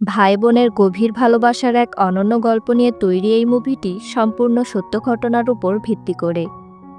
ভাই বোনের গভীর ভালোবাসার এক অনন্য গল্প নিয়ে তৈরি এই মুভিটি সম্পূর্ণ সত্য ঘটনার উপর ভিত্তি করে।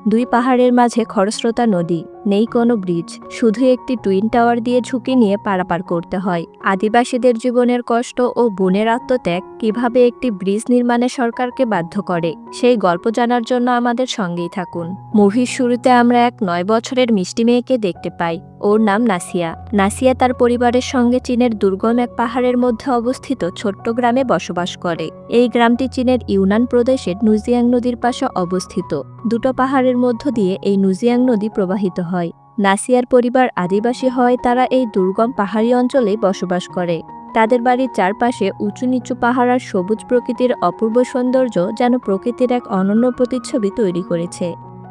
দুই পাহাড়ের মাঝে খরস্রোতা নদী। নেই কোনো ব্রিজ, শুধু একটি টুইন টাওয়ার দিয়ে ঝুঁকি নিয়ে পারাপার করতে হয়। আদিবাসীদের জীবনের কষ্ট ও বনের আত্মত্যাগ কীভাবে একটি ব্রিজ নির্মাণে সরকারকে বাধ্য করে, সেই গল্প জানার জন্য আমাদের সঙ্গেই থাকুন। মুভির শুরুতে আমরা এক নয় বছরের মিষ্টি মেয়েকে দেখতে পাই। ওর নাম নাসিয়া। নাসিয়া তার পরিবারের সঙ্গে চীনের দুর্গম এক পাহাড়ের মধ্যে অবস্থিত ছোট্ট গ্রামে বসবাস করে। এই গ্রামটি চীনের ইউনান প্রদেশের নুজিয়াং নদীর পাশে অবস্থিত। দুটো পাহাড়ের মধ্য দিয়ে এই নুজিয়াং নদী প্রবাহিত হয়। নাসিয়ার পরিবার আদিবাসী হয়, তারা এই দুর্গম পাহাড়ি অঞ্চলে বসবাস করে। তাদের বাড়ির চারপাশে উঁচু নিচু পাহাড় আর সবুজ প্রকৃতির অপূর্ব সৌন্দর্য যেন প্রকৃতির এক অনন্য প্রতিচ্ছবি তৈরি করেছে।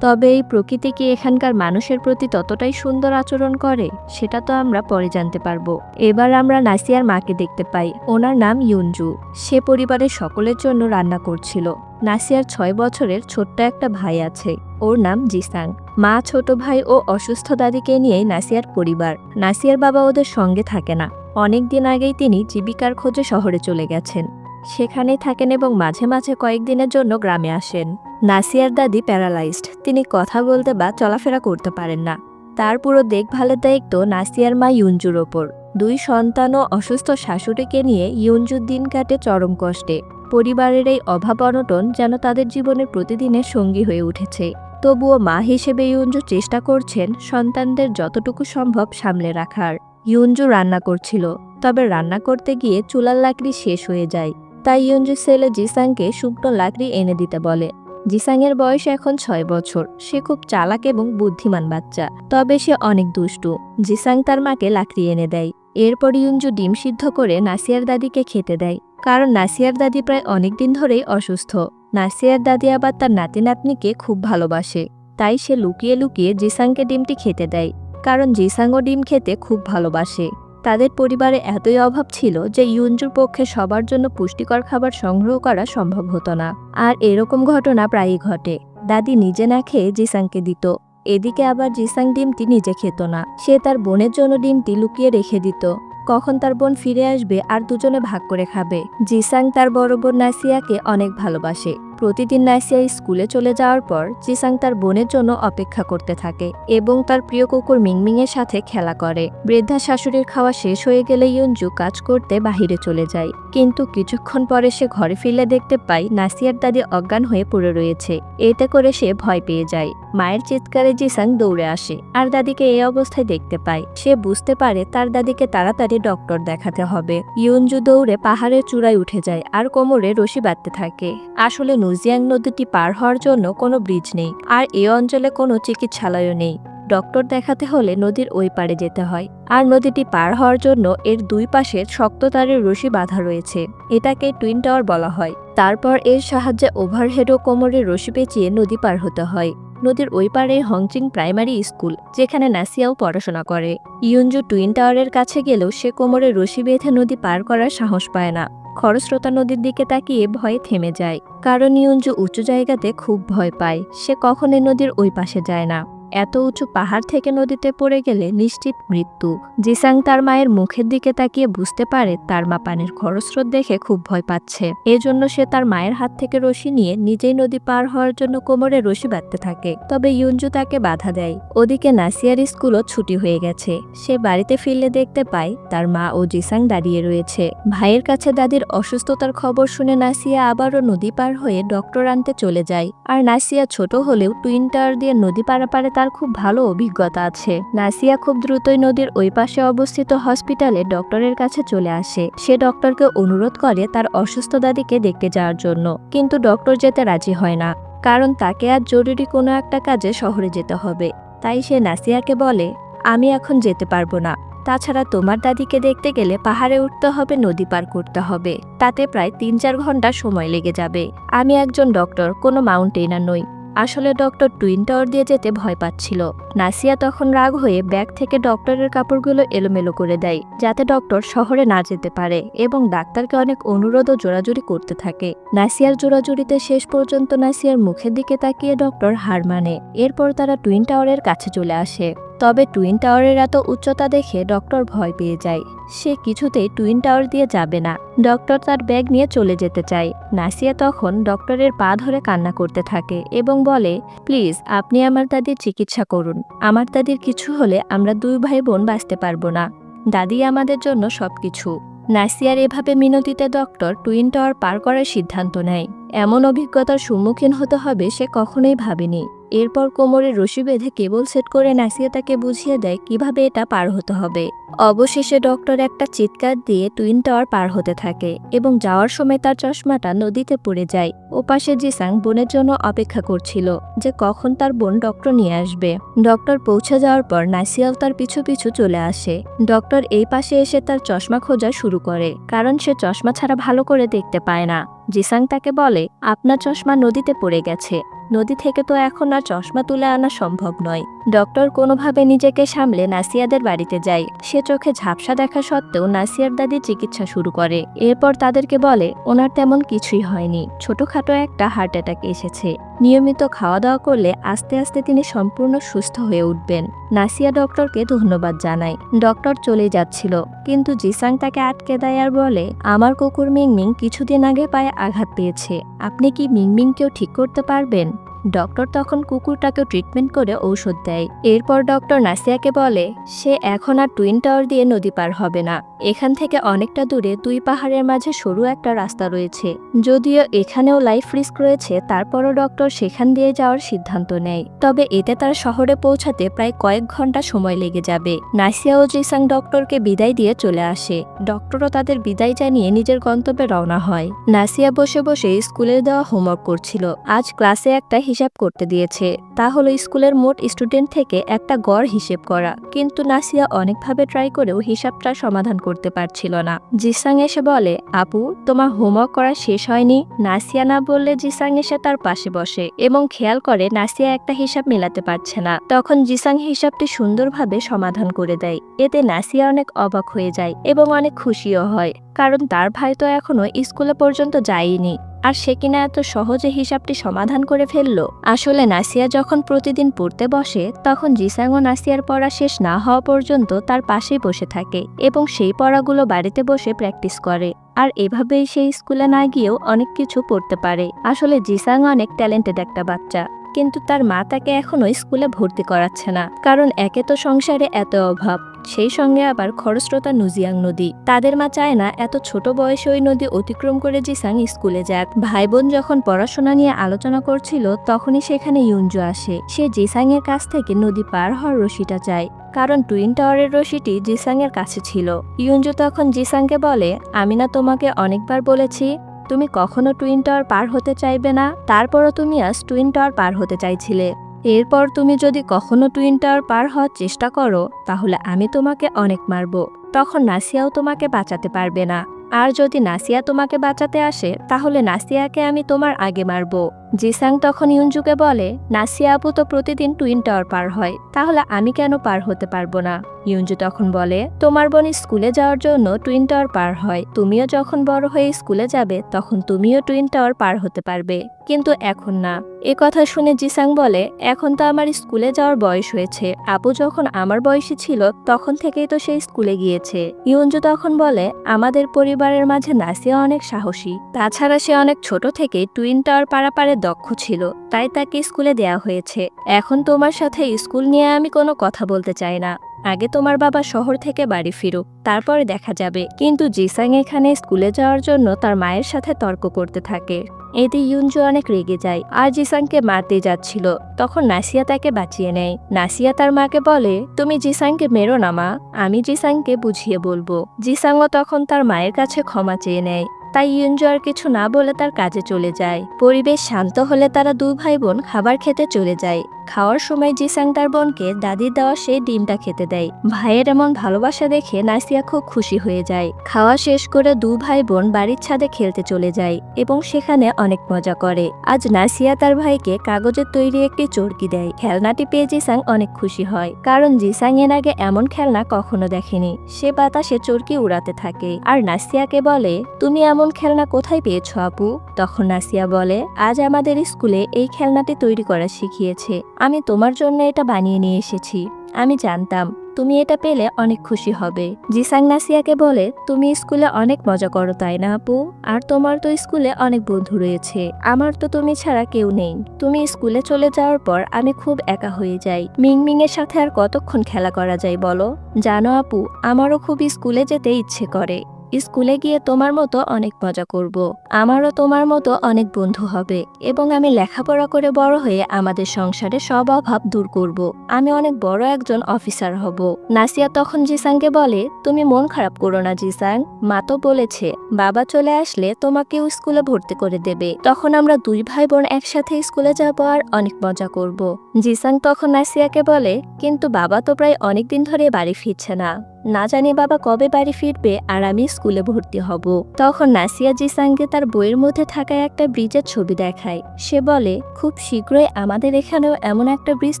তবে এই প্রকৃতি কি এখানকার মানুষের প্রতি ততটাই সুন্দর আচরণ করে? সেটা তো আমরা পরে জানতে পারব। এবার আমরা নাসিয়ার মাকে দেখতে পাই। ওনার নাম ইউনজু। সে পরিবারের সকলের জন্য রান্না করছিল। নাসিয়ার ছয় বছরের ছোট্ট একটা ভাই আছে। ওর নাম জিসাং। মা, ছোট ভাই ও অসুস্থ দাদিকে নিয়েই নাসিয়ার পরিবার। নাসিয়ার বাবা ওদের সঙ্গে থাকে না। অনেক দিন আগেই তিনি জীবিকার খোঁজে শহরে চলে গেছেন। সেখানেই থাকেন এবং মাঝে মাঝে কয়েকদিনের জন্য গ্রামে আসেন। নাসিয়ার দাদি প্যারালাইজড। তিনি কথা বলতে বা চলাফেরা করতে পারেন না। তার পুরো দেখভালের দায়িত্ব নাসিয়ার মা ইউনজুর ওপর। দুই সন্তান ও অসুস্থ শাশুড়িকে নিয়ে ইউনজুর দিন কাটে চরম কষ্টে। পরিবারের এই অভাব অনটন যেন তাদের জীবনের প্রতিদিনের সঙ্গী হয়ে উঠেছে। তবুও মা হিসেবে ইউনজু চেষ্টা করছেন সন্তানদের যতটুকু সম্ভব সামলে রাখার। ইউনজু রান্না করছিল, তবে রান্না করতে গিয়ে চুলার লাকড়ি শেষ হয়ে যায়। তাই ইয়ঞ্জু সেলে জিসাংকে শুকনো লাকড়ি এনে দিতে বলে। জিসাংয়ের বয়স এখন ছয় বছর। সে খুব চালাক এবং বুদ্ধিমান বাচ্চা। তবে সে অনেক দুষ্টু। জিসাং তার মাকে লাকড়ি এনে দেয়। এরপর ইয়ঞ্জু ডিম সিদ্ধ করে নাসিয়ার দাদিকে খেতে দেয়। কারণ নাসিয়ার দাদি প্রায় অনেক দিন ধরেই অসুস্থ। নাসিয়ার দাদি আবার তার নাতি নাতনিকে খুব ভালোবাসে। তাই সে লুকিয়ে লুকিয়ে জিসাংকে ডিমটি খেতে দেয়। কারণ জিসাংও ডিম খেতে খুব ভালোবাসে। তাদের পরিবারে এতই অভাব ছিল যে ইউনজুর পক্ষে সবার জন্য পুষ্টিকর খাবার সংগ্রহ করা সম্ভব হতো না। আর এরকম ঘটনা প্রায়ই ঘটে। দাদি নিজে না খেয়ে জিসাংকে দিত। এদিকে আবার জিসাং ডিমটি নিজে খেত না। সে তার বোনের জন্য ডিমটি লুকিয়ে রেখে দিত। কখন তার বোন ফিরে আসবে আর দুজনে ভাগ করে খাবে। জিসাং তার বড় বোন নাসিয়াকে অনেক ভালোবাসে। প্রতিদিন নাসিয়া স্কুলে চলে যাওয়ার পর জিসাং তার বোনের জন্য অপেক্ষা করতে থাকে এবং তার প্রিয় কুকুর মিংমিংয়ের সাথে খেলা করে। বৃদ্ধা শাশুড়ির খাওয়া শেষ হয়ে গেলে ইয়ঞ্জু কাজ করতে বাহিরে চলে যায়। কিন্তু কিছুক্ষণ পরে সে ঘরে ফিরলে দেখতে পায় নাসিয়ার দাদি অজ্ঞান হয়ে পড়ে রয়েছে। এতে করে সে ভয় পেয়ে যায়। মায়ের চিৎকারে জিসাং দৌড়ে আসে আর দাদিকে এই অবস্থায় দেখতে পায়। সে বুঝতে পারে তার দাদিকে তাড়াতাড়ি ডক্টর দেখাতে হবে। ইয়ঞ্জু দৌড়ে পাহাড়ের চূড়ায় উঠে যায় আর কোমরে রশি বাঁধতে থাকে। আসলে নুজিয়াং নদীটি পার হওয়ার জন্য কোনো ব্রিজ নেই, আর এ অঞ্চলে কোনো চিকিৎসালয়ও নেই। ডক্টর দেখাতে হলে নদীর ওই পারে যেতে হয়, আর নদীটি পার হওয়ার জন্য এর দুই পাশে শক্ত তারের রশি বাঁধা রয়েছে, এটাকে টুইন টাওয়ার বলা হয়। তারপর এর সাহায্যে ওভারহেড ও কোমরের রশি পেঁচিয়ে নদী পার হতে হয়। নদীর ওই পারে হংচিং প্রাইমারি স্কুল, যেখানে নাসিয়াও পড়াশোনা করে। ইয়ঞ্জু টুইন টাওয়ারের কাছে গেলেও সে কোমরে রশি বেঁধে নদী পার করার সাহস পায় না। খরস্রোতা নদীর দিকে তাকিয়ে ভয়ে থেমে যায়। কারণ ইউঞ্জু উঁচু জায়গাতে খুব ভয় পায়। সে কখনোই নদীর ওই পাশে যায় না। এত উঁচু পাহাড় থেকে নদীতে পড়ে গেলে নিশ্চিত মৃত্যু। জিসাং তার মায়ের মুখের দিকে তাকিয়ে বুঝতে পারে তার মা পানির খরস্রোত দেখে খুব ভয় পাচ্ছে। এজন্য সে তার মায়ের হাত থেকে রশি নিয়ে নিজেই নদী পার হওয়ার জন্য কোমরে রশি বাঁধতে থাকে। তবে ইউনজু তাকে বাধা দেয়। ওদিকে নাসিয়ার স্কুলও ছুটি হয়ে গেছে। সে বাড়িতে ফিরলে দেখতে পায় তার মা ও জিসাং দাঁড়িয়ে রয়েছে। ভাইয়ের কাছে দাদির অসুস্থতার খবর শুনে নাসিয়া আবারও নদী পার হয়ে ডক্টর আনতে চলে যায়। আর নাসিয়া ছোট হলেও টুইন টাওয়ার দিয়ে নদী পারাপারে তার খুব ভালো অভিজ্ঞতা আছে। নাসিয়া খুব দ্রুতই নদীর ওই পাশে অবস্থিত হসপিটালে ডক্টরের কাছে চলে আসে। সে ডক্টরকে অনুরোধ করে তার অসুস্থ দাদিকে দেখতে যাওয়ার জন্য। কিন্তু ডক্টর যেতে রাজি হয় না। কারণ তাকে আর জরুরি কোনো একটা কাজে শহরে যেতে হবে। তাই সে নাসিয়াকে বলে, আমি এখন যেতে পারব না। তাছাড়া তোমার দাদিকে দেখতে গেলে পাহাড়ে উঠতে হবে, নদী পার করতে হবে। তাতে প্রায় তিন চার ঘণ্টা সময় লেগে যাবে। আমি একজন ডক্টর, কোনো মাউন্টেনার নই। আসলে ডক্টর টুইন টাওয়ার দিয়ে যেতে ভয় পাচ্ছিল। নাসিয়া তখন রাগ হয়ে ব্যাগ থেকে ডক্টরের কাপড়গুলো এলোমেলো করে দেয়, যাতে ডক্টর শহরে না যেতে পারে এবং ডাক্তারকে অনেক অনুরোধ ও জোরাজুরি করতে থাকে। নাসিয়ার জোরাজুরিতে শেষ পর্যন্ত নাসিয়ার মুখের দিকে তাকিয়ে ডক্টর হার মানে। এরপর তারা টুইন টাওয়ারের কাছে চলে আসে। তবে টুইন টাওয়ারের এত উচ্চতা দেখে ডক্টর ভয় পেয়ে যায়। সে কিছুতেই টুইন টাওয়ার দিয়ে যাবে না। ডক্টর তার ব্যাগ নিয়ে চলে যেতে চায়। নাসিয়া তখন ডক্টরের পা ধরে কান্না করতে থাকে এবং বলে, প্লিজ, আপনি আমার দাদির চিকিৎসা করুন। আমার দাদির কিছু হলে আমরা দুই ভাই বোন বাঁচতে পারব না। দাদি আমাদের জন্য সবকিছু। নাসিয়ার এভাবে মিনতিতে ডক্টর টুইন টাওয়ার পার করার সিদ্ধান্ত নেয়। এমন অভিজ্ঞতার সম্মুখীন হতে হবে সে কখনোই ভাবেনি। এরপর কোমরে রশি বেঁধে কেবল সেট করে নাসিয়া তাকে বুঝিয়ে দেয় কীভাবে এটা পার হতে হবে। অবশেষে ডক্টর একটা চিৎকার দিয়ে টুইন টাওয়ার পার হতে থাকে এবং যাওয়ার সময় তার চশমাটা নদীতে পড়ে যায়। ওপাশে জিসাং বোনের জন্য অপেক্ষা করছিল যে কখন তার বোন ডক্টর নিয়ে আসবে। ডক্টর পৌঁছে যাওয়ার পর নাসিয়াও তার পিছু পিছু চলে আসে। ডক্টর এই পাশে এসে তার চশমা খোঁজা শুরু করে, কারণ সে চশমা ছাড়া ভালো করে দেখতে পায় না। জিসাং তাকে বলে আপনার চশমা নদীতে পড়ে গেছে। নদী থেকে তো এখন আর চশমা তুলে আনা সম্ভব নয়। ডক্টর কোনোভাবে নিজেকে সামলে নাসিয়াদের বাড়িতে যায়। সে চোখে ঝাপসা দেখা সত্ত্বেও নাসিয়ার দাদি চিকিৎসা শুরু করে। এরপর তাদেরকে বলে, ওনার তেমন কিছুই হয়নি। ছোটখাটো একটা হার্ট অ্যাটাক এসেছে। নিয়মিত খাওয়া দাওয়া করলে আস্তে আস্তে তিনি সম্পূর্ণ সুস্থ হয়ে উঠবেন। নাসিয়া ডক্টরকে ধন্যবাদ জানায়। ডক্টর চলে যাচ্ছিল, কিন্তু জিসাং তাকে আটকে দেয় আর বলে, আমার কুকুর মিংমিং কিছুদিন আগে পায়ে আঘাত পেয়েছে। আপনি কি মিংমিংকেও ঠিক করতে পারবেন? ডক্টর তখন কুকুরটাকে ট্রিটমেন্ট করে ঔষধ দেয়। এরপর ডক্টর নাসিয়াকে বলে, সে এখন আর টুইন টাওয়ার দিয়ে নদী পার হবে না। এখান থেকে অনেকটা দূরে দুই পাহাড়ের মাঝে সরু একটা রাস্তা রয়েছে। যদিও এখানেও লাইফ রিস্ক রয়েছে, তারপরও ডক্টর সেখান দিয়ে যাওয়ার সিদ্ধান্ত নেয়। তবে এতে তার শহরে পৌঁছাতে প্রায় কয়েক ঘণ্টা সময় লেগে যাবে। নাসিয়া ও জিসাং ডক্টরকে বিদায় দিয়ে চলে আসে। ডক্টরও তাদের বিদায় জানিয়ে নিজের গন্তব্যে রওনা হয়। নাসিয়া বসে বসে স্কুলে দেওয়া হোমওয়ার্ক করছিল। আজ ক্লাসে একটা হিসাব করতে দিয়েছে। তা হলো স্কুলের মোট স্টুডেন্ট থেকে একটা গড় হিসেব করা। কিন্তু নাসিয়া অনেকভাবে ট্রাই করেও হিসাবটা সমাধান করতে পারছিল না। জিসাং এসে বলে, আপু, তোমার হোমওয়ার্ক করা শেষ হয়নি? নাসিয়া না বললে জিসাং এসে তার পাশে বসে এবং খেয়াল করে নাসিয়া একটা হিসাব মেলাতে পারছে না। তখন জিসাং হিসাবটি সুন্দরভাবে সমাধান করে দেয়। এতে নাসিয়া অনেক অবাক হয়ে যায় এবং অনেক খুশিও হয়। কারণ তার ভাই তো এখনও স্কুলে পর্যন্ত যায়নি। আর সে কিনা এত সহজে হিসাবটি সমাধান করে ফেলল। আসলে নাসিয়া যখন প্রতিদিন পড়তে বসে, তখন জিসাং ও নাসিয়ার পড়া শেষ না হওয়া পর্যন্ত তার পাশেই বসে থাকে এবং সেই পড়াগুলো বাড়িতে বসে প্র্যাকটিস করে। আর এভাবেই সে স্কুলে না গিয়েও অনেক কিছু পড়তে পারে। আসলে জিসাং অনেক ট্যালেন্টেড একটা বাচ্চা। কিন্তু তার মা তাকে এখনও স্কুলে ভর্তি করাচ্ছে না। কারণ একে তো সংসারে এত অভাব। সেই সঙ্গে আবার খরস্রোতা নুজিয়াং নদী। তাদের মা চায় না এত ছোট বয়সে ওই নদী অতিক্রম করে জিসাং স্কুলে যাক। ভাই বোন যখন পড়াশোনা নিয়ে আলোচনা করছিল, তখনই সেখানে ইউনজু আসে। সে জিসাং এর কাছ থেকে নদী পার হওয়ার রশিটা চায়, কারণ টুইন টাওয়ারের রশিটি জিসাং এর কাছে ছিল। ইউনজু তখন জিসাংকে বলে, আমি না তোমাকে অনেকবার বলেছি, তুমি কখনো টুইন টাওয়ার পার হতে চাইবে না। তারপরও তুমি আজ টুইন টাওয়ার পার হতে চাইছিলে। এরপর তুমি যদি কখনো টুইন টাওয়ার পার হওয়ার চেষ্টা করো, তাহলে আমি তোমাকে অনেক মারব। তখন নাসিয়াও তোমাকে বাঁচাতে পারবে না। আর যদি নাসিয়া তোমাকে বাঁচাতে আসে, তাহলে নাসিয়াকে আমি তোমার আগে মারব। জিসাং তখন ইউনজুকে বলে নাসিয়া আপু তো প্রতিদিন টুইন টাওয়ার পার হয়, তাহলে আমি কেন পার হতে পারব না? ইউনজু তখন বলে, তোমার বোন স্কুলে যাওয়ার জন্য টুইন টাওয়ার পার হয়, তুমিও যখন বড় হয়ে স্কুলে যাবে, তখন তুমিও টুইন টাওয়ার পার হতে পারবে। কিন্তু এখন না। এ কথা শুনে জিসাং বলে, এখন তো আমার স্কুলে যাওয়ার বয়স হয়েছে আপু যখন আমার বয়সী ছিল, তখন থেকেই তো সে স্কুলে গিয়েছে। ইউনজু তখন বলে, আমাদের পরিবারের মাঝে নাসিয়া অনেক সাহসী, তাছাড়া সে অনেক ছোট থেকে টুইন টাওয়ার পারাপারে দক্ষ ছিল, তাই তাকে স্কুলে দেয়া হয়েছে। এখন তোমার সাথে স্কুল নিয়ে আমি কোনো কথা বলতে চাই না। আগে তোমার বাবা শহর থেকে বাড়ি ফিরুক, তারপরে দেখা যাবে। কিন্তু জিসাং এখানে স্কুলে যাওয়ার জন্য তার মায়ের সাথে তর্ক করতে থাকে। এতে ইউনজু অনেক রেগে যায় আর জিসাংকে মারতে যাচ্ছিল। তখন নাসিয়া তাকে বাঁচিয়ে নেয়। নাসিয়া তার মাকে বলে, তুমি জিসাংকে মেরো না মা, আমি জিসাংকে বুঝিয়ে বলব। জিসাংও তখন তার মায়ের কাছে ক্ষমা চেয়ে নেয়। তাই ইউনজু আর কিছু না বলে তার কাজে চলে যায়। পরিবেশ শান্ত হলে তারা দুই ভাই বোন খাবার খেতে চলে যায়। খাওয়ার সময় জিসাং তার বোনকে দাদির দেওয়া সেই ডিমটা খেতে দেয়। ভাইয়ের এমন ভালোবাসা দেখে নাসিয়া খুব খুশি হয়ে যায়। খাওয়া শেষ করে দু ভাই বোন বাড়ির ছাদে খেলতে চলে যায় এবং সেখানে অনেক মজা করে। আজ নাসিয়া তার ভাইকে কাগজের তৈরি একটি চরকি দেয়। খেলনাটি পেয়ে জিসাং অনেক খুশি হয়। কারণ জিসাং এর আগে এমন খেলনা কখনো দেখেনি। সে বাতাসে চরকি উড়াতে থাকে। আর নাসিয়াকে বলে, তুমি এমন খেলনা কোথায় পেয়েছ আপু? তখন নাসিয়া বলে, আজ আমাদের স্কুলে এই খেলনাটি তৈরি করা শিখিয়েছে। আমি তোমার জন্য এটা বানিয়ে নিয়ে এসেছি। আমি জানতাম তুমি এটা পেলে অনেক খুশি হবে। জিসাং নাসিয়াকে বলে, তুমি স্কুলে অনেক মজা করো, তাই না আপু? আর তোমার তো স্কুলে অনেক বন্ধু রয়েছে। আমার তো তুমি ছাড়া কেউ নেই। তুমি স্কুলে চলে যাওয়ার পর আমি খুব একা হয়ে যাই। মিংমিং এর সাথে আর কতক্ষণ খেলা করা যায় বলো? জানো আপু, আমারও খুব স্কুলে যেতে ইচ্ছে করে। স্কুলে গিয়ে তোমার মতো অনেক মজা করব। আমারও তোমার মতো অনেক বন্ধু হবে এবং আমি লেখাপড়া করে বড় হয়ে আমাদের সংসারে সব অভাব দূর করব। আমি অনেক বড় একজন অফিসার হব নাসিয়া তখন জিসাংকে বলে, তুমি মন খারাপ করো না জিসাং মা তো বলেছে, বাবা চলে আসলে তোমাকেও স্কুলে ভর্তি করে দেবে তখন আমরা দুই ভাই বোন একসাথে স্কুলে যাব আর অনেক মজা করব। জিসাং তখন নাসিয়াকে বলে, কিন্তু বাবা তো প্রায় অনেক দিন ধরে বাড়ি ফিরছে না না জানি বাবা কবে বাড়ি ফিরবে আর আমি স্কুলে ভর্তি হব। তখন নাসিয়া জিসাংকে তার বইয়ের মধ্যে থাকা একটা ব্রিজের ছবি দেখায়। সে বলে, খুব শীঘ্রই আমাদের এখানেও এমন একটা ব্রিজ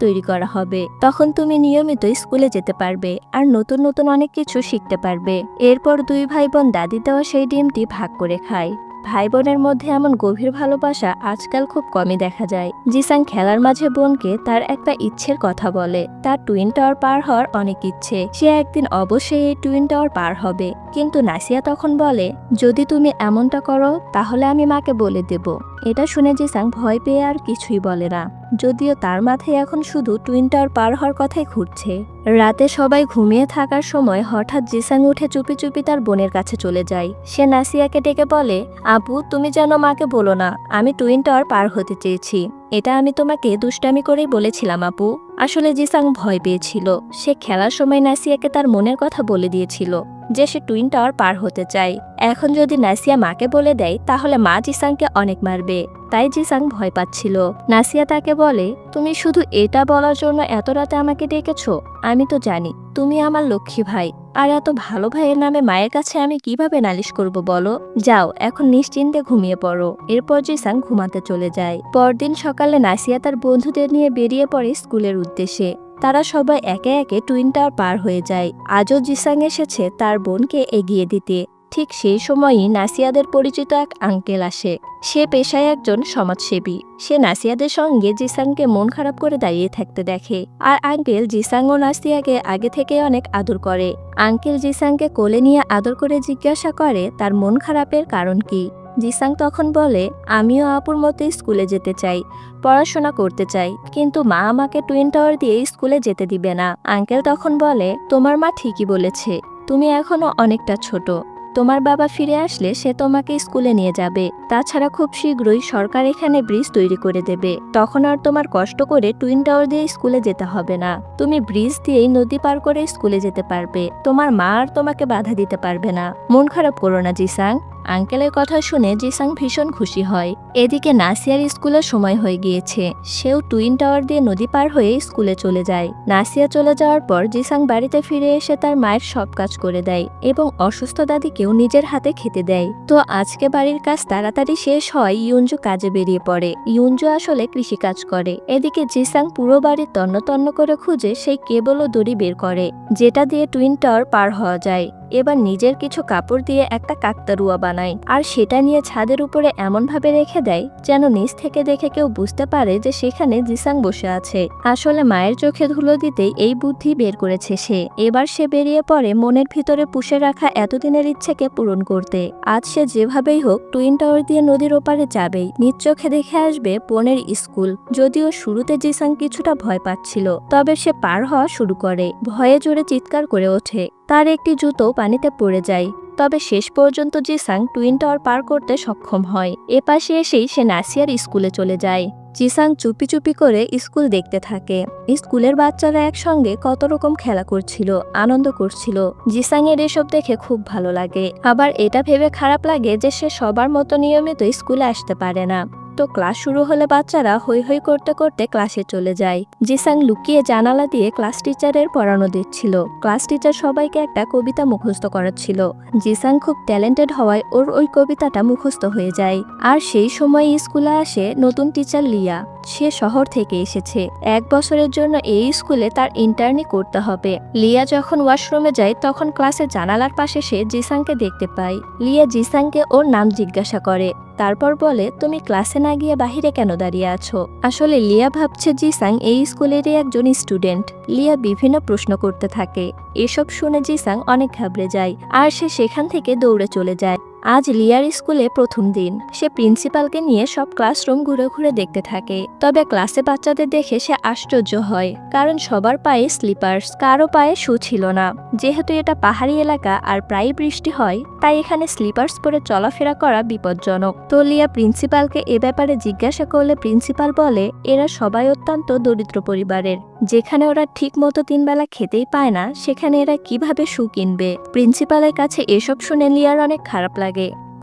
তৈরি করা হবে। তখন তুমি নিয়মিত স্কুলে যেতে পারবে আর নতুন নতুন অনেক কিছু শিখতে পারবে। এরপর দুই ভাই বোন দাদি দেওয়া সেই ডিমটি ভাগ করে খায়। ভাই বোনের মধ্যে এমন গভীর ভালোবাসা আজকাল খুব কমই দেখা যায়। জিসাং খেলার মাঝে বোনকে তার একটা ইচ্ছের কথা বলে। তার টুইন টাওয়ার পার হওয়ার অনেক ইচ্ছে। সে একদিন অবশ্যই এই টুইন টাওয়ার পার হবে। কিন্তু নাসিয়া তখন বলে, যদি তুমি এমনটা করো, তাহলে আমি মাকে বলে দেব। এটা শুনে জিসাং ভয় পেয়ে আর কিছুই বলে না। যদিও তার মাথায় এখন শুধু টুইন টাওয়ার পার হওয়ার কথাই ঘুরছে। রাতে সবাই ঘুমিয়ে থাকার সময় হঠাৎ জিসাং উঠে চুপি চুপি তার বোনের কাছে চলে যায়। সে নাসিয়াকে ডেকে বলে, আপু, তুমি যেন মাকে বলো না, আমি টুইন টাওয়ার পার হতে চেয়েছি। এটা আমি তোমাকে দুষ্টামি করেই বলেছিলাম, আপু। আসলে জিসাং ভয় পেয়েছিল। সে খেলার সময় নাসিয়াকে তার মনের কথা বলে দিয়েছিল। যে সে টুইন টাওয়ার পার হতে চায়। এখন যদি নাসিয়া মাকে বলে দেয়, তাহলে মা জিসাংকে অনেক মারবে। তাই জিসাং ভয় পাচ্ছিল। নাসিয়া তাকে বলে, তুমি শুধু এটা বলার জন্য এত রাতে আমাকে ডেকেছ? আমি তো জানি, তুমি আমার লক্ষ্মী ভাই। আর এত ভালো ভাইয়ের নামে মায়ের কাছে আমি কীভাবে নালিশ করব বলো? যাও, এখন নিশ্চিন্তে ঘুমিয়ে পড়ো। এরপর জিসাং ঘুমাতে চলে যায়। পরদিন সকালে নাসিয়া তার বন্ধুদের নিয়ে বেরিয়ে পড়ে স্কুলের উদ্দেশ্যে। তারা সবাই একে একে টুইন টাওয়ার পার হয়ে যায়। আজও জিসাং এসেছে তার বোনকে এগিয়ে দিতে। ঠিক সেই সময়ই নাসিয়াদের পরিচিত এক আঙ্কেল আসে। সে পেশায় একজন সমাজসেবী। সে নাসিয়াদের সঙ্গে জিসাংকে মন খারাপ করে দাঁড়িয়ে থাকতে দেখে। আর আঙ্কেল জিসাং ও নাসিয়াকে আগে থেকে অনেক আদর করে। আঙ্কেল জিসাংকে কোলে নিয়ে আদর করে জিজ্ঞাসা করে তার মন খারাপের কারণ কি। জিসাং তখন বলে, আমিও আপুর মতো স্কুলে যেতে চাই, পড়াশোনা করতে চাই, কিন্তু মা আমাকে টুইন টাওয়ার দিয়ে স্কুলে যেতে দিবে না। আঙ্কেল তখন বলে, তোমার মা ঠিকই বলেছে, তুমি এখনও অনেকটা ছোট। তোমার বাবা ফিরে আসলে সে তোমাকে স্কুলে নিয়ে যাবে। তাছাড়া খুব শীঘ্রই সরকার এখানে ব্রিজ তৈরি করে দেবে। তখন আর তোমার কষ্ট করে টুইন টাওয়ার দিয়ে স্কুলে যেতে হবে না। তুমি ব্রিজ দিয়েই নদী পার করে স্কুলে যেতে পারবে। তোমার মা আর তোমাকে বাধা দিতে পারবে না। মন খারাপ করো না, জিসাং। আঙ্কেলের কথা শুনে জিসাং ভীষণ খুশি হয়। এদিকে নাসিয়ার স্কুলের সময় হয়ে গিয়েছে। সেও টুইন টাওয়ার দিয়ে নদী পার হয়ে স্কুলে চলে যায়। নাসিয়া চলে যাওয়ার পর জিসাং বাড়িতে ফিরে এসে তার মায়ের সব কাজ করে দেয় এবং অসুস্থ দাদিকেও নিজের হাতে খেতে দেয়। তো আজকে বাড়ির কাজ তাড়াতাড়ি শেষ হয় ইউনজু কাজে বেরিয়ে পড়ে। ইউনজু আসলে কৃষি কাজ করে। এদিকে জিসাং পুরো বাড়ি তন্ন তন্ন করে খুঁজে সেই কেবল ও দড়ি বের করে, যেটা দিয়ে টুইন টাওয়ার পার হওয়া যায়। এবার নিজের কিছু কাপড় দিয়ে একটা কাকতারুয়া বানায় আর সেটা নিয়ে ছাদের উপরে এমনভাবে রেখে দেয় যেন নিচ থেকে দেখে কেউ বুঝতে পারে যে সেখানে জিসাং বসে আছে। আসলে মায়ের চোখে ধুলো দিতেই এই বুদ্ধি বের করেছে সে। এবার সে বেরিয়ে পড়ে মনের ভিতরে পুষে রাখা এতদিনের ইচ্ছেকে পূরণ করতে। আজ সে যেভাবেই হোক টুইন টাওয়ার দিয়ে নদীর ওপারে যাবেই। নিজ চোখে দেখে আসবে বোনের স্কুল। যদিও শুরুতে জিসাং কিছুটা ভয় পাচ্ছিল, তবে সে পার হওয়া শুরু করে। ভয়ে জোরে চিৎকার করে ওঠে। তার একটি জুতো পানিতে পড়ে যায়। তবে শেষ পর্যন্ত জিসাং টুইন টাওয়ার পার করতে সক্ষম হয়। এপাশে এসেই সে নাসিয়ার স্কুলে চলে যায়। জিসাং চুপি চুপি করে স্কুল দেখতে থাকে। স্কুলের বাচ্চারা একসঙ্গে কত রকম খেলা করছিল, আনন্দ করছিল। জিসাং এর এসব দেখে খুব ভালো লাগে। আবার এটা ভেবে খারাপ লাগে যে সে সবার মতো নিয়মিত স্কুলে আসতে পারে না। তো ক্লাস শুরু হলে বাচ্চারা হৈ হৈ করতে করতে ক্লাসে চলে যায়। জিসাং লুকিয়ে জানালা দিয়ে ক্লাস টিচারের পড়ানো দিচ্ছিল ক্লাস টিচার সবাইকে একটা কবিতা মুখস্থ করাচ্ছিল। জিসাং খুব ট্যালেন্টেড হওয়ায় ওর ওই কবিতাটা মুখস্থ হয়ে যায়। আর সেই সময় স্কুলে আসে নতুন টিচার লিয়া। সে শহর থেকে এসেছে। এক বছরের জন্য এই স্কুলে তার ইন্টার্নি করতে হবে। লিয়া যখন ওয়াশরুমে যায়, তখন ক্লাসের জানালার পাশে সে জিসাংকে দেখতে পায়। লিয়া জিসাংকে ওর নাম জিজ্ঞাসা করে। তারপর বলে, তুমি ক্লাসে না গিয়ে বাহিরে কেন দাঁড়িয়ে আছো? আসলে লিয়া ভাবছে জিসাং এই স্কুলেরই একজন স্টুডেন্ট। লিয়া বিভিন্ন প্রশ্ন করতে থাকে। এসব শুনে জিসাং অনেক ঘাবড়ে যায়। আর সে সেখান থেকে দৌড়ে চলে যায়। আজ লিয়ার স্কুলে প্রথম দিন। সে প্রিন্সিপালকে নিয়ে সব ক্লাসরুম ঘুরে ঘুরে দেখতে থাকে। তবে ক্লাসে বাচ্চাদের দেখে সে আশ্চর্য হয়, কারণ সবার পায়ে স্লিপার্স কারও পায়ে শু ছিল না। যেহেতু এটা পাহাড়ি এলাকা আর প্রায় বৃষ্টি হয়, তাই এখানে স্লিপার্স পরে চলাফেরা করা বিপজ্জনক। তো লিয়া প্রিন্সিপালকে এ ব্যাপারে জিজ্ঞাসা করলে প্রিন্সিপাল বলে, এরা সবাই অত্যন্ত দরিদ্র পরিবারের। যেখানে ওরা ঠিক মতো তিনবেলা খেতেই পায় না, সেখানে এরা কীভাবে শু কিনবে? প্রিন্সিপালের কাছে এসব শুনে লিয়ার অনেক খারাপ লাগে।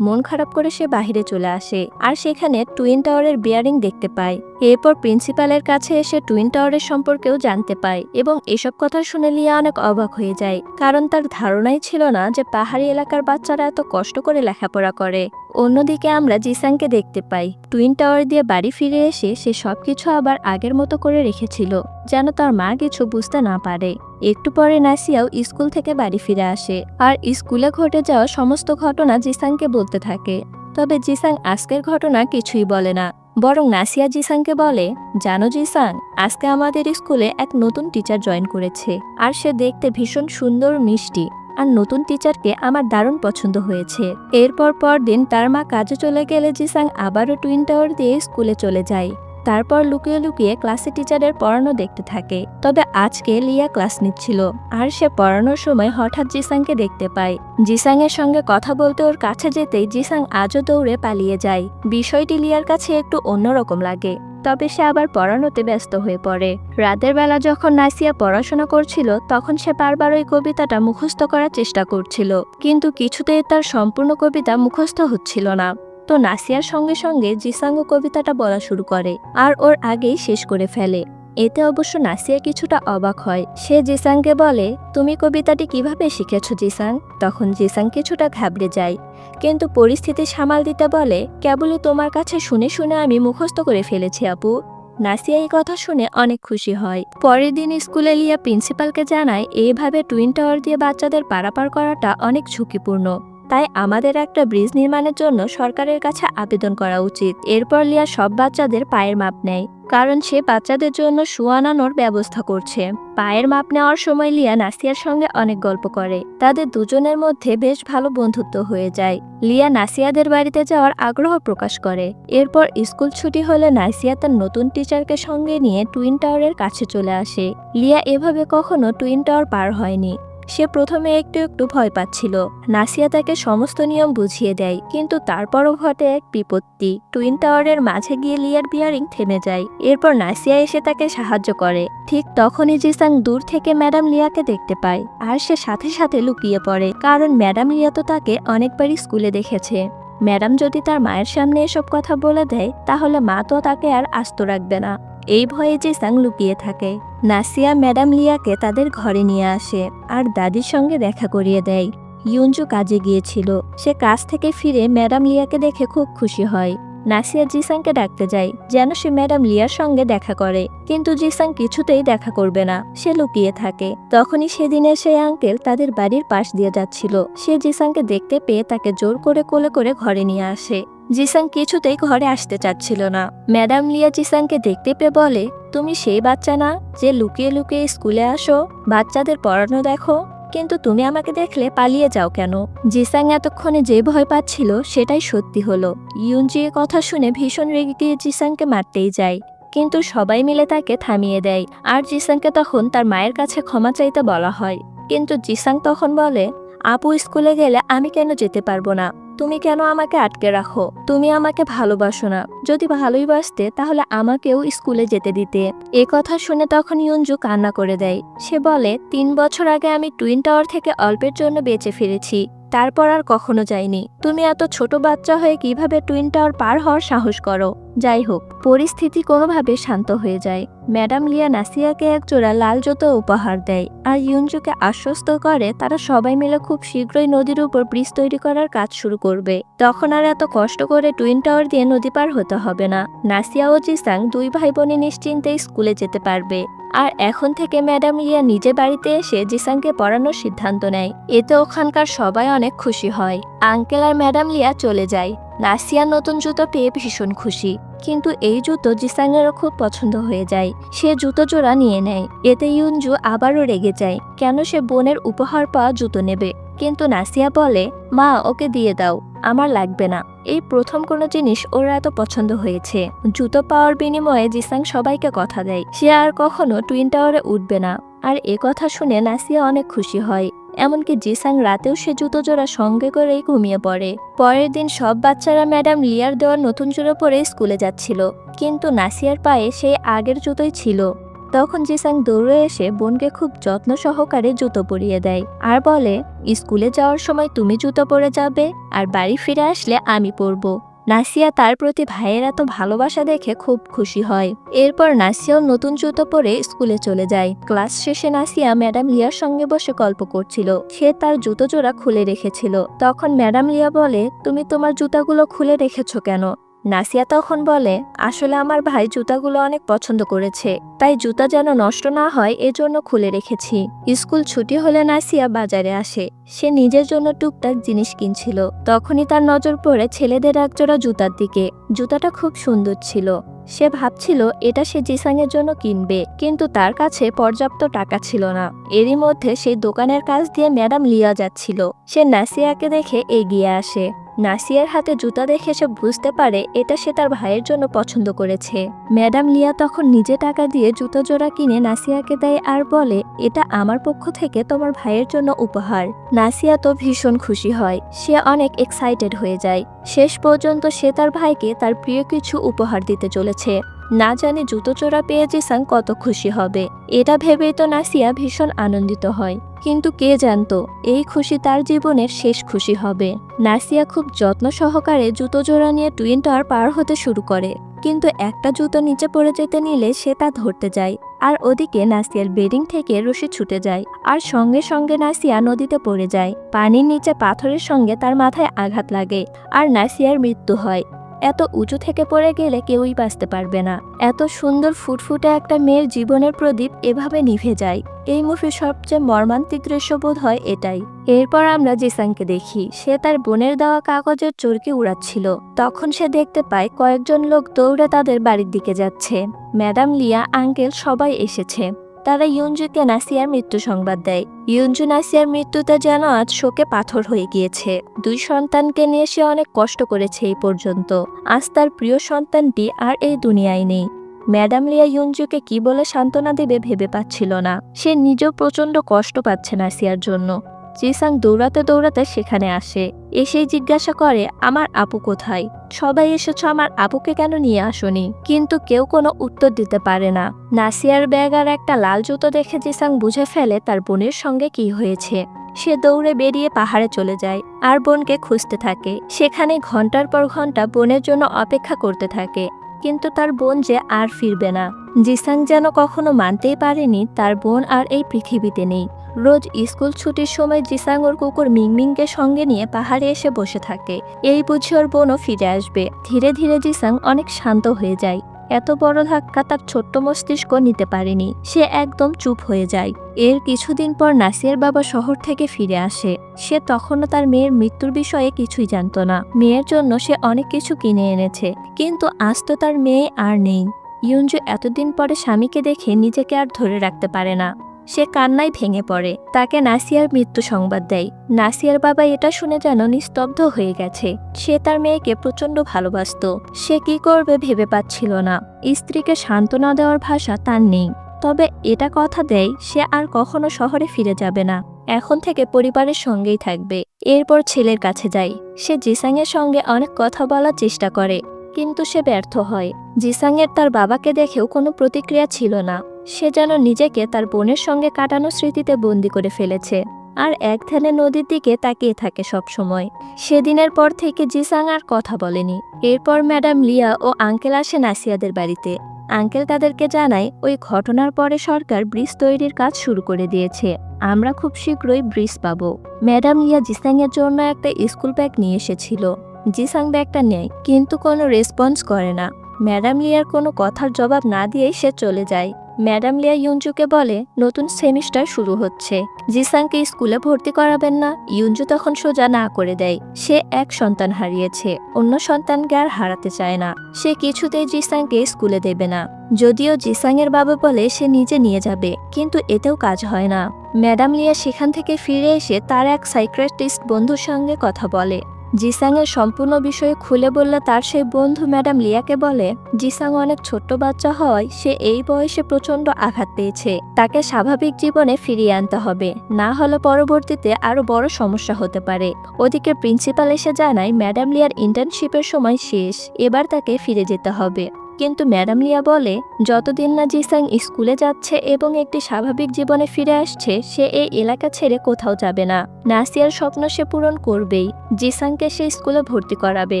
মন খারাপ করে সে বাহিরে চলে আসে। আর সেখানে টুইন টাওয়ারের বিয়ারিং দেখতে পায়। এরপর প্রিন্সিপালের কাছে এসে টুইন টাওয়ারের সম্পর্কেও জানতে পায় এবং এসব কথা শুনে লিয়া অনেক অবাক হয়ে যায়। কারণ তার ধারণাই ছিল না যে পাহাড়ি এলাকার বাচ্চারা এত কষ্ট করে লেখাপড়া করে। অন্যদিকে আমরা জিসাংকে দেখতে পাই। টুইন টাওয়ার দিয়ে বাড়ি ফিরে এসে সে সবকিছু আবার আগের মতো করে রেখেছিল, যেন তার মা কিছু বুঝতে না পারে। একটু পরে নাসিয়াও স্কুল থেকে বাড়ি ফিরে আসে আর স্কুলে ঘটে যাওয়া সমস্ত ঘটনা জিসাংকে বলতে থাকে। তবে জিসাং আজকের ঘটনা কিছুই বলে না। বরং নাসিয়া জিসাংকে বলে, জানো জিসাং আজকে আমাদের স্কুলে এক নতুন টিচার জয়েন করেছে, আর সে দেখতে ভীষণ সুন্দর, মিষ্টি, আর নতুন টিচারকে আমার দারুণ পছন্দ হয়েছে। এরপর পরদিন তার মা কাজে চলে গেলে জিসাং আবারও টুইন টাওয়ার দিয়ে স্কুলে চলে যায়। তারপর লুকিয়ে লুকিয়ে ক্লাসে টিচারের পড়ানো দেখতে থাকে। তবে আজকে লিয়া ক্লাস নিচ্ছিল, আর সে পড়ানোর সময় হঠাৎ জিসাংকে দেখতে পায়। জিসাং এর সঙ্গে কথা বলতে ওর কাছে যেতেই জিসাং আজও দৌড়ে পালিয়ে যায়। বিষয়টি লিয়ার কাছে একটু অন্যরকম লাগে। তবে সে আবার পড়ানোতে ব্যস্ত হয়ে পড়ে। রাতের বেলা যখন নাসিয়া পড়াশোনা করছিল, তখন সে বারবার ওই কবিতাটা মুখস্থ করার চেষ্টা করছিল। কিন্তু কিছুতেই তার সম্পূর্ণ কবিতা মুখস্থ হচ্ছিল না। তো নাসিয়ার সঙ্গে সঙ্গে জিসাঙ্গ কবিতাটা বলা শুরু করে আর ওর আগেই শেষ করে ফেলে। এতে অবশ্য নাসিয়া কিছুটা অবাক হয়। সে জিসাংকে বলে, তুমি কবিতাটি কীভাবে শিখেছ, জিসাং? তখন জিসাং কিছুটা ঘাবড়ে যায়। কিন্তু পরিস্থিতি সামাল দিতে বলে, কেবলই তোমার কাছে শুনে শুনে আমি মুখস্থ করে ফেলেছি, আপু। নাসিয়া এই কথা শুনে অনেক খুশি হয়। পরের দিন স্কুলে লিয়া প্রিন্সিপালকে জানায়, এইভাবে টুইন টাওয়ার দিয়ে বাচ্চাদের পারাপার করাটা অনেক ঝুঁকিপূর্ণ। তাই আমাদের একটা ব্রিজ নির্মাণের জন্য সরকারের কাছে আবেদন করা উচিত। এরপর লিয়া সব বাচ্চাদের পায়ের মাপ নেয়, কারণ সে বাচ্চাদের জন্য শু আনানোর ব্যবস্থা করছে। পায়ের মাপ নেওয়ার সময় লিয়া নাসিয়ার সঙ্গে অনেক গল্প করে। তাদের দুজনের মধ্যে বেশ ভালো বন্ধুত্ব হয়ে যায়। লিয়া নাসিয়াদের বাড়িতে যাওয়ার আগ্রহ প্রকাশ করে। এরপর স্কুল ছুটি হলে নাসিয়া তার নতুন টিচারকে সঙ্গে নিয়ে টুইন টাওয়ারের কাছে চলে আসে। লিয়া এভাবে কখনো টুইন টাওয়ার পার হয়নি। সে প্রথমে একটু একটু ভয় পাচ্ছিল। নাসিয়া তাকে সমস্ত নিয়ম বুঝিয়ে দেয়, কিন্তু তারপরও ঘটে এক বিপত্তি। টুইন টাওয়ারের মাঝে গিয়ে লিয়ার বিয়ারিং থেমে যায়। এরপর নাসিয়া এসে তাকে সাহায্য করে। ঠিক তখনই জিসাং দূর থেকে ম্যাডাম লিয়াকে দেখতে পায়, আর সে সাথে সাথে লুকিয়ে পড়ে, কারণ ম্যাডাম লিয়া তো তাকে অনেকবারই স্কুলে দেখেছে। ম্যাডাম যদি তার মায়ের সামনে এসব কথা বলে দেয়, তাহলে মা তো তাকে আর আস্ত রাখবে না। এই ভয়ে জিসাং লুকিয়ে থাকে, নাসিয়া ম্যাডাম লিয়াকে তাদের ঘরে নিয়ে আসে আর দাদির সঙ্গে দেখা করিয়ে দেয়। ইউনজু কাজে গিয়েছিল। সে কাজ থেকে ফিরে ম্যাডাম লিয়াকে দেখে খুব খুশি হয়। নাসিয়া জিসাংকে ডাকতে যায়, যেন সে ম্যাডাম লিয়ার সঙ্গে দেখা করে। কিন্তু জিসাং কিছুতেই দেখা করবে না। সে লুকিয়ে থাকে। তখনই সেদিনের সেই আঙ্কেল তাদের বাড়ির পাশ দিয়ে যাচ্ছিল। সে জিসাংকে দেখতে পেয়ে তাকে জোর করে কোলে করে ঘরে নিয়ে আসে। জিসাং কিছুতেই ঘরে আসতে চাচ্ছিল না। ম্যাডাম লিয়া জিসাংকে দেখতে পেয়ে বলে, তুমি সেই বাচ্চা না যে লুকিয়ে লুকিয়ে স্কুলে আসো, বাচ্চাদের পড়ানো দেখো, কিন্তু তুমি আমাকে দেখলে পালিয়ে যাও কেন? জিসাং এতক্ষণে যে ভয় পাচ্ছিল সেটাই সত্যি হলো। ইউনজি কথা শুনে ভীষণ রেগে গিয়ে জিসাংকে মারতেই যায়, কিন্তু সবাই মিলে তাকে থামিয়ে দেয়। আর জিসাংকে তখন তার মায়ের কাছে ক্ষমা চাইতে বলা হয়। কিন্তু জিসাং তখন বলে, আপু স্কুলে গেলে আমি কেন যেতে পারব না? তুমি কেন আমাকে আটকে রাখো? তুমি আমাকে ভালোবাসো না। যদি ভালোই বাসতে, তাহলে আমাকেও স্কুলে যেতে দিতে। এ কথা শুনে তখন ইয়ঞ্জু কান্না করে দেয়। সে বলে, তিন বছর আগে আমি টুইন টাওয়ার থেকে অল্পের জন্য বেঁচে ফিরেছি। তারপর আর কখনো যাইনি। তুমি এত ছোট বাচ্চা হয়ে কীভাবে টুইন টাওয়ার পার হওয়ার সাহস করো? যাই হোক, পরিস্থিতি কোনোভাবে শান্ত হয়ে যায়। ম্যাডাম লিয়া নাসিয়াকে একজোড়া লাল জুতো উপহার দেয় আর ইউনজুকে আশ্বস্ত করে তারা সবাই মিলে খুব শীঘ্রই নদীর উপর ব্রিজ তৈরি করার কাজ শুরু করবে। তখন আর এত কষ্ট করে টুইন টাওয়ার দিয়ে নদী পার হতে হবে না। নাসিয়া ও জিসাং দুই ভাই বোনে নিশ্চিন্তে স্কুলে যেতে পারবে। আর এখন থেকে ম্যাডাম লিয়া নিজে বাড়িতে এসে জিসাংকে পড়ানোর সিদ্ধান্ত নেয়। এতে ওখানকার সবাই অনেক খুশি হয়। আঙ্কেল আর ম্যাডাম লিয়া চলে যায়। নাসিয়া নতুন জুতো পেয়ে ভীষণ খুশি। কিন্তু এই জুতো জিসাংয়েরও খুব পছন্দ হয়ে যায়। সে জুতো জোড়া নিয়ে নেয়। এতে ইউনজু আবারও রেগে যায়। কেন সে বোনের উপহার পাওয়া জুতো নেবে? কিন্তু নাসিয়া বলে, মা, ওকে দিয়ে দাও। আমার লাগবে না। এই প্রথম কোনো জিনিস ওরা এত পছন্দ হয়েছে। জুতো পাওয়ার বিনিময়ে জিসাং সবাইকে কথা দেয়। সে আর কখনো টুইন টাওয়ারে উঠবে না। আর এ কথা শুনে নাসিয়া অনেক খুশি হয়। এমনকি জিসাং রাতেও সে জুতো জোড়া সঙ্গে করেই ঘুমিয়ে পড়ে। পরের দিন সব বাচ্চারা ম্যাডাম লিয়ার দেওয়ার নতুন জুতো পরে স্কুলে যাচ্ছিল। কিন্তু নাসিয়ার পায়ে সেই আগের জুতোই ছিল। তখন জিসাং দৌড়ে এসে বোনকে খুব যত্ন সহকারে জুতো পরিয়ে দেয়। আর বলে, স্কুলে যাওয়ার সময় তুমি জুতো পরে যাবে, আর বাড়ি ফিরে আসলে আমি পরবো। নাসিয়া তার প্রতি ভাইয়ের এত ভালোবাসা দেখে খুব খুশি হয়। এরপর নাসিয়াও নতুন জুতো পরে স্কুলে চলে যায়। ক্লাস শেষে নাসিয়া ম্যাডাম লিয়ার সঙ্গে বসে গল্প করছিল। সে তার জুতো জোড়া খুলে রেখেছিল। তখন ম্যাডাম লিয়া বলে, তুমি তোমার জুতাগুলো খুলে রেখেছো কেন? নাসিয়া তখন বলে, আসলে আমার ভাই জুতাগুলো অনেক পছন্দ করেছে, তাই জুতা যেন নষ্ট না হয় এজন্য খুলে রেখেছি। স্কুল ছুটি হলে নাসিয়া বাজারে আসে। সে নিজের জন্য টুকটাক জিনিস কিনছিল। তখনই তার নজর পড়ে ছেলেদের একজোড়া জুতার দিকে। জুতাটা খুব সুন্দর ছিল। সে ভাবছিল, এটা সে জিসাংয়ের জন্য কিনবে। কিন্তু তার কাছে পর্যাপ্ত টাকা ছিল না। এরই মধ্যে সেই দোকানের কাছ দিয়ে ম্যাডাম লিয়া যাচ্ছিল। সে নাসিয়াকে দেখে এগিয়ে আসে। নাসিয়ার হাতে জুতা দেখে সে বুঝতে পারে এটা সে তার ভাইয়ের জন্য পছন্দ করেছে। ম্যাডাম লিয়া তখন নিজে টাকা দিয়ে জুতো জোড়া কিনে নাসিয়াকে দেয় আর বলে, এটা আমার পক্ষ থেকে তোমার ভাইয়ের জন্য উপহার। নাসিয়া তো ভীষণ খুশি হয়। সে অনেক এক্সাইটেড হয়ে যায়। শেষ পর্যন্ত সে তার ভাইকে তার প্রিয় কিছু উপহার দিতে চলেছে। না জানে জুতো চোরা পেয়ে জিসাং কত খুশি হবে। এটা ভেবেই তো নাসিয়া ভীষণ আনন্দিত হয়। কিন্তু কে জানতো, এই খুশি তার জীবনের শেষ খুশি হবে। নাসিয়া খুব যত্ন সহকারে জুতো জোড়া নিয়ে টুইন টাওয়ার পার হতে শুরু করে। কিন্তু একটা জুতো নিচে পড়ে যেতে নিলে সে তা ধরতে যায়। আর ওদিকে নাসিয়ার বেডিং থেকে রশি ছুটে যায়। আর সঙ্গে সঙ্গে নাসিয়া নদীতে পড়ে যায়। পানির নিচে পাথরের সঙ্গে তার মাথায় আঘাত লাগে। আর নাসিয়ার মৃত্যু হয়। এত উঁচু থেকে পড়ে গেলে কেউই বাঁচতে পারবে না। এত সুন্দর ফুটফুটে একটা মেয়ের জীবনের প্রদীপ এভাবে নিভে যায়। এই মুভির সবচেয়ে মর্মান্তিক দৃশ্য বোধ হয় এটাই। এরপর আমরা জিসাংকে দেখি। সে তার বোনের দেওয়া কাগজের চরকি উড়াচ্ছিল। তখন সে দেখতে পায় কয়েকজন লোক দৌড়ে তাদের বাড়ির দিকে যাচ্ছে। ম্যাডাম লিয়া, আঙ্কেল সবাই এসেছে। তারা ইউনজুকে নাসিয়ার মৃত্যু সংবাদ দেয়। ইউনজু নাসিয়ার মৃত্যুতে যেন আজ শোকে পাথর হয়ে গিয়েছে। দুই সন্তানকে নিয়ে সে অনেক কষ্ট করেছে এই পর্যন্ত। আজ তার প্রিয় সন্তানটি আর এই দুনিয়ায় নেই। ম্যাডাম লিয়া ইউনজুকে কি বলে সান্ত্বনা দেবে ভেবে পাচ্ছিল না। সে নিজেও প্রচণ্ড কষ্ট পাচ্ছে নাসিয়ার জন্য। জিসাং দৌড়াতে দৌড়াতে সেখানে আসে। এসেই জিজ্ঞাসা করে, আমার আপু কোথায়? সবাই এসেছ আমার আপুকে কেন নিয়ে আসনি? কিন্তু কেউ কোনো উত্তর দিতে পারে না। নাসিয়ার ব্যাগ আর একটা লাল জুতো দেখে জিসাং বুঝে ফেলে তার বোনের সঙ্গে কি হয়েছে। সে দৌড়ে বেরিয়ে পাহাড়ে চলে যায় আর বোনকে খুঁজতে থাকে। সেখানে ঘণ্টার পর ঘণ্টা বোনের জন্য অপেক্ষা করতে থাকে। কিন্তু তার বোন যে আর ফিরবে না। জিসাং যেন কখনো মানতেই পারেনি তার বোন আর এই পৃথিবীতে নেই। রোজ স্কুল ছুটির সময় জিসাং ওর কুকুর মিংমিংকে সঙ্গে নিয়ে পাহাড়ে এসে বসে থাকে। এই বুঝি ওর বোনও ফিরে আসবে। ধীরে ধীরে জিসাং অনেক শান্ত হয়ে যায়। এত বড় ধাক্কা তার ছোট্ট মস্তিষ্ক নিতে পারেনি। সে একদম চুপ হয়ে যায়। এর কিছুদিন পর নাসিয়ার বাবা শহর থেকে ফিরে আসে। সে তখনও তার মেয়ের মৃত্যুর বিষয়ে কিছুই জানতো না। মেয়ের জন্য সে অনেক কিছু কিনে এনেছে। কিন্তু আজ তো তার মেয়ে আর নেই। ইউনজু এতদিন পরে স্বামীকে দেখে নিজেকে আর ধরে রাখতে পারে না। সে কান্নায় ভেঙে পড়ে। তাকে নাসিয়ার মৃত্যু সংবাদ দেয়। নাসিয়ার বাবা এটা শুনে যেন নিস্তব্ধ হয়ে গেছে। সে তার মেয়েকে প্রচণ্ড ভালোবাসত। সে কি করবে ভেবে পাচ্ছিল না। স্ত্রীকে সান্ত্বনা দেওয়ার ভাষা তার নেই। তবে এটা কথা দেয়, সে আর কখনো শহরে ফিরে যাবে না। এখন থেকে পরিবারের সঙ্গেই থাকবে। এরপর ছেলের কাছে যায়। সে জিসাংয়ের সঙ্গে অনেক কথা বলার চেষ্টা করে। কিন্তু সে ব্যর্থ হয়। জিসাংয়ের তার বাবাকে দেখেও কোনো প্রতিক্রিয়া ছিল না। সে যেন নিজেকে তার বোনের সঙ্গে কাটানো স্মৃতিতে বন্দি করে ফেলেছে। আর এক ধ্যানে নদীর দিকে তাকিয়ে থাকে সব সময়। সেদিনের পর থেকে জিসাং আর কথা বলেনি। এরপর ম্যাডাম লিয়া ও আঙ্কেল আসে নাসিয়াদের বাড়িতে। আঙ্কেল তাদেরকে জানায়, ওই ঘটনার পরে সরকার ব্রিজ তৈরির কাজ শুরু করে দিয়েছে। আমরা খুব শীঘ্রই ব্রিজ পাবো। ম্যাডাম লিয়া জিসাংয়ের জন্য একটা স্কুল ব্যাগ নিয়ে এসেছিল। জিসাং ব্যাগটা নেয়, কিন্তু কোনো রেসপন্স করে না। ম্যাডাম লিয়ার কোনো কথার জবাব না দিয়েই সে চলে যায়। ম্যাডাম লিয়া ইউনজুকে বলে, নতুন সেমিস্টার শুরু হচ্ছে। জিসাংকে স্কুলে ভর্তি করাবেন না। ইউনজু তখন সোজা না করে দেয়। সে এক সন্তান হারিয়েছে। অন্য সন্তানকে আর হারাতে চায় না। সে কিছুতেই জিসাংকে স্কুলে দেবে না। যদিও জিসাংয়ের বাবা বলে সে নিজে নিয়ে যাবে, কিন্তু এতেও কাজ হয় না। ম্যাডাম লিয়া সেখান থেকে ফিরে এসে তার এক সাইক্রেটিস্ট বন্ধুর সঙ্গে কথা বলে। জিসাংয়ের সম্পূর্ণ বিষয়ে খুলে বললে তার সেই বন্ধু ম্যাডাম লিয়াকে বলে, জিসাং অনেক ছোট্ট বাচ্চা হয় সে এই বয়সে প্রচণ্ড আঘাত পেয়েছে। তাকে স্বাভাবিক জীবনে ফিরিয়ে আনতে হবে। না হলে পরবর্তীতে আরও বড় সমস্যা হতে পারে। ওদিকে প্রিন্সিপাল এসে জানায়, ম্যাডাম লিয়ার ইন্টার্নশিপের সময় শেষ। এবার তাকে ফিরে যেতে হবে। কিন্তু ম্যাডাম লিয়া বলে, যতদিন না জিসাং স্কুলে যাচ্ছে এবং একটি স্বাভাবিক জীবনে ফিরে আসছে, সে এই এলাকা ছেড়ে কোথাও যাবে না। নাসিয়ার স্বপ্ন সে পূরণ করবেই। জিসাংকে সে স্কুলে ভর্তি করাবে।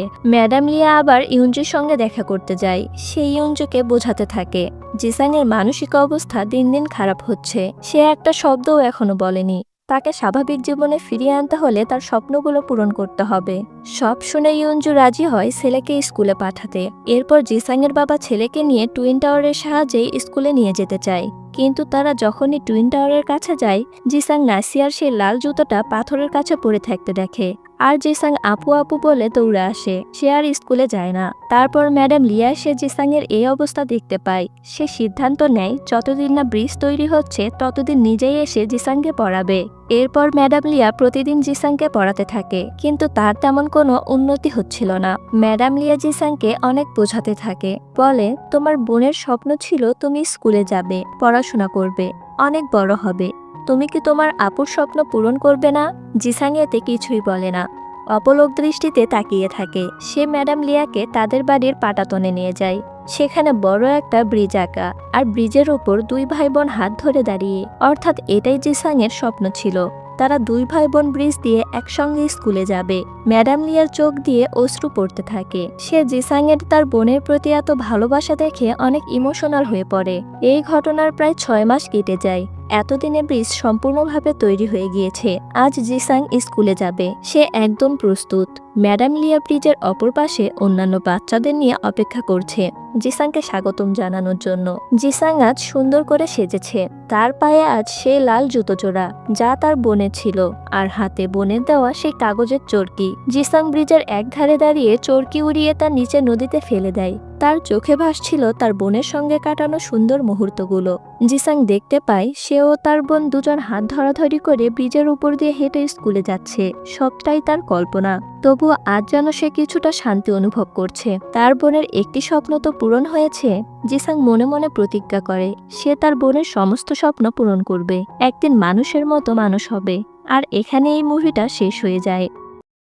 ম্যাডাম লিয়া আবার ইউনজুর সঙ্গে দেখা করতে যায়। সে ইউনজুকে বোঝাতে থাকে। জিসাংয়ের মানসিক অবস্থা দিন দিন খারাপ হচ্ছে। সে একটা শব্দও এখনও বলেনি। তাকে স্বাভাবিক জীবনে ফিরিয়ে আনতে হলে তার স্বপ্নগুলো পূরণ করতে হবে। সব শুনে ইয়ুঞ্জু রাজি হয় ছেলেকে স্কুলে পাঠাতে। এরপর জিসাংয়ের বাবা ছেলেকে নিয়ে টুইন টাওয়ারের সাহায্যে স্কুলে নিয়ে যেতে চায়। কিন্তু তারা যখনই টুইন টাওয়ারের কাছে যায়, জিসাং নাসিয়ার সেই লাল জুতোটা পাথরের কাছে পড়ে থাকতে দেখে। আর জিসাং আপু আপু বলে দৌড়ে আসে। সে আর স্কুলে যায় না। তারপর ম্যাডাম লিয়া এসে জিসাংয়ের এই অবস্থা দেখতে পায়। সে সিদ্ধান্ত নেয়, যতদিন না ব্রিজ তৈরি হচ্ছে, ততদিন নিজেই এসে জিসাংকে পড়াবে। এরপর ম্যাডাম লিয়া প্রতিদিন জিসাংকে পড়াতে থাকে, কিন্তু তার তেমন কোনো উন্নতি হচ্ছিল না। ম্যাডাম লিয়া জিসাংকে অনেক বোঝাতে থাকে। বলে, তোমার বোনের স্বপ্ন ছিল তুমি স্কুলে যাবে, পড়াশোনা করবে, অনেক বড় হবে। তুমি কি তোমার আপুর স্বপ্ন পূরণ করবে না? জিসাং কিছুই বলে না। অপলোক দৃষ্টিতে তাকিয়ে থাকে। সে ম্যাডাম লিয়াকে তাদের বাড়ির পাটাতনে নিয়ে যায়। সেখানে বড় একটা ব্রিজ আঁকা আর ব্রিজের ওপর দুই ভাই বোন হাত ধরে দাঁড়িয়ে। অর্থাৎ এটাই জিসাং এর স্বপ্ন ছিল। তারা দুই ভাই বোন ব্রিজ দিয়ে একসঙ্গে স্কুলে যাবে। ম্যাডাম লিয়ার চোখ দিয়ে অশ্রু পড়তে থাকে। সে জিসাংয়ের তার বোনের প্রতি এত ভালোবাসা দেখে অনেক ইমোশনাল হয়ে পড়ে। এই ঘটনার প্রায় ছয় মাস কেটে যায়। এতদিনে ব্রিজ সম্পূর্ণভাবে তৈরি হয়ে গিয়েছে। আজ জিসাং স্কুলে যাবে। সে একদম প্রস্তুত। ম্যাডাম লিয়া ব্রিজের অপর পাশে অন্যান্য বাচ্চাদের নিয়ে অপেক্ষা করছে। জিসাংকে স্বাগতম জানানোর জন্য। জিসাং আজ সুন্দর করে সেজেছে। তার পায়ে আজ সে লাল জুতো জোড়া, যা তার বোনের ছিল। আর হাতে বোনের দেওয়া সেই কাগজের চরকি। জিসাং ব্রিজের এক ধারে দাঁড়িয়ে চরকি উড়িয়ে তার নিচে নদীতে ফেলে দেয়। তার চোখে ভাসছিল তার বোনের সঙ্গে কাটানো সুন্দর মুহূর্তগুলো। জিসাং দেখতে পায়, সেও তার বোন দুজন হাত ধরাধরি করে ব্রিজের উপর দিয়ে হেঁটে স্কুলে যাচ্ছে। সবটাই তার কল্পনা। তবুও আজ যেন সে কিছুটা শান্তি অনুভব করছে। তার বোনের একটি স্বপ্ন তো পূরণ হয়েছে, জিসাং মনে মনে প্রতিজ্ঞা করে, সে তার বোনের সমস্ত স্বপ্ন পূরণ করবে। একদিন মানুষের মতো মানুষ হবে। আর এখানে এই মুভিটা শেষ হয়ে যায়।